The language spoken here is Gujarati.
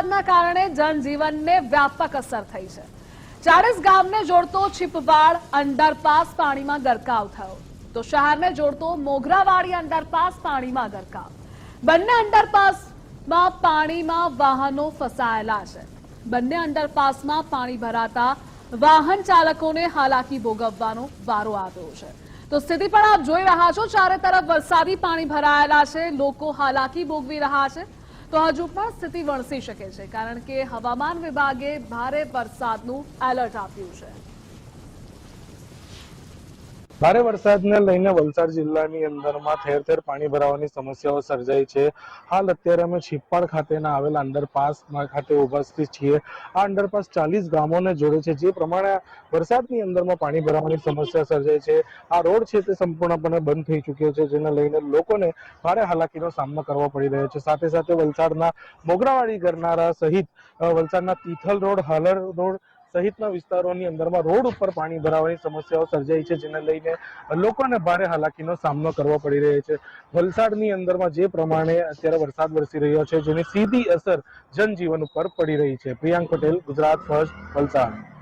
વરસાદના કારણે જનજીવનને વ્યાપક અસર થઈ છે. ચાળીસ ગામને જોડતો છીપવાડ અંડરપાસ પાણીમાં ગરકાવ થયો. તો શહેરને જોડતો મોગરાવાડી અંડરપાસ પાણીમાં ગરકાવ. બંને અંડરપાસમાં પાણીમાં વાહનો ફસાયેલા છે. બંને અંડરપાસમાં પાણી ભરાતા વાહન ચાલકોને હાલાકી ભોગવવાનો વારો આવ્યો છે. તો સ્થિતિ પણ આપ જોઈ રહ્યા છો. ચારે તરફ વરસાદી પાણી ભરાયેલા છે. લોકો હાલાકી ભોગવી રહ્યા છે. તો હજુ પણ સ્થિતિ વણસી શકે છે, કારણ કે હવામાન વિભાગે ભારે વરસાદનું એલર્ટ આપ્યું છે. ભારે વરસાદને લઈને વલસાડ જિલ્લાની અંદરમાં ઠેર ઠેર પાણી ભરાવાની સમસ્યાઓ સર્જાઈ છે. હાલ અત્યારે અમે છીપાડ ખાતેના આવેલા અંડરપાસ ખાતે ઉપસ્થિત છીએ. આ અંડરપાસ ચાલીસ ગામોને જોડે છે. જે પ્રમાણે વરસાદની અંદરમાં પાણી ભરાવાની સમસ્યા સર્જાઈ છે. આ રોડ છે તે સંપૂર્ણપણે બંધ થઈ ચૂક્યો છે, જેને લઈને લોકોને ભારે હાલાકીનો સામનો કરવો પડી રહ્યો છે. સાથે સાથે વલસાડના મોગરાવાડી ગરનારા સહિત વલસાડના તિથલ રોડ, હાલર રોડ સહિતના વિસ્તારોની અંદરમાં રોડ ઉપર પાણી ભરાવાની સમસ્યાઓ સર્જાઈ છે, જેને લઈને લોકોને ભારે હાલાકીનો સામનો કરવો પડી રહ્યો છે. વલસાડની અંદરમાં જે પ્રમાણે અત્યારે વરસાદ વરસી રહ્યો છે, જેની સીધી અસર જનજીવન ઉપર પડી રહી છે. પ્રિયાંક પટેલ, ગુજરાત ફર્સ્ટ, વલસાડ.